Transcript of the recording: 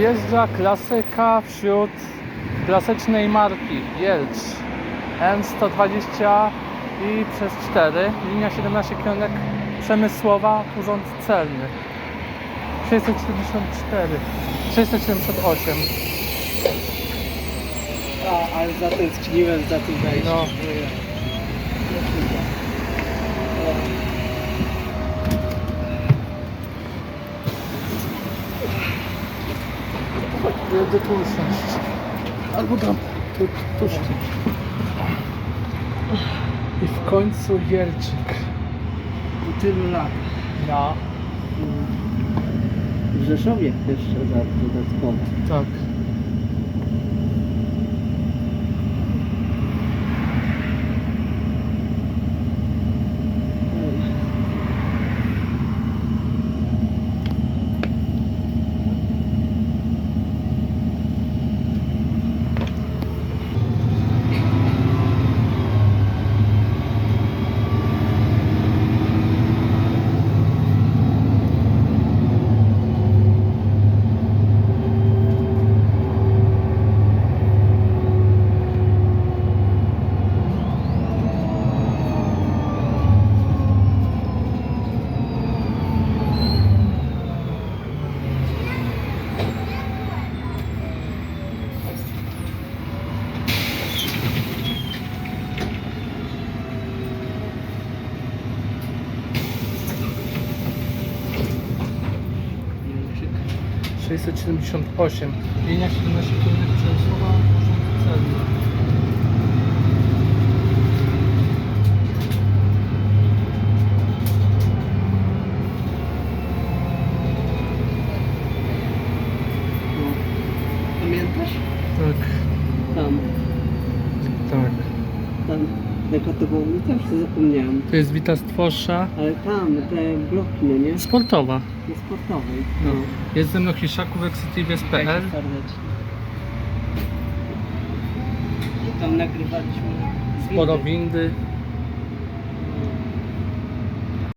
Nadjeżdża klasyka wśród klasycznej marki. Jelcz. M120 i przez 4 linia 17 kierunek przemysłowa urząd celny. 674 678 A, ale zatęskniłem za tym wejściem. No. Jedę tu usiąść albo tam tu, tu usiąść. i w końcu Jelczyk Po tylu lat. ja W Rzeszowie jeszcze dodatkowo. tak 678 linia 17 km przemysłowa urząd celny. Pamiętasz? tak Tam, tak tam. To była ulica? Już to jest Wita Stwosza Ale tam, te bloki, no nie? sportowa Na sportowej. No. Jest ze mną Hiszaków Exitives.pl serdecznie. Tam nagrywaliśmy Sporo windy. windy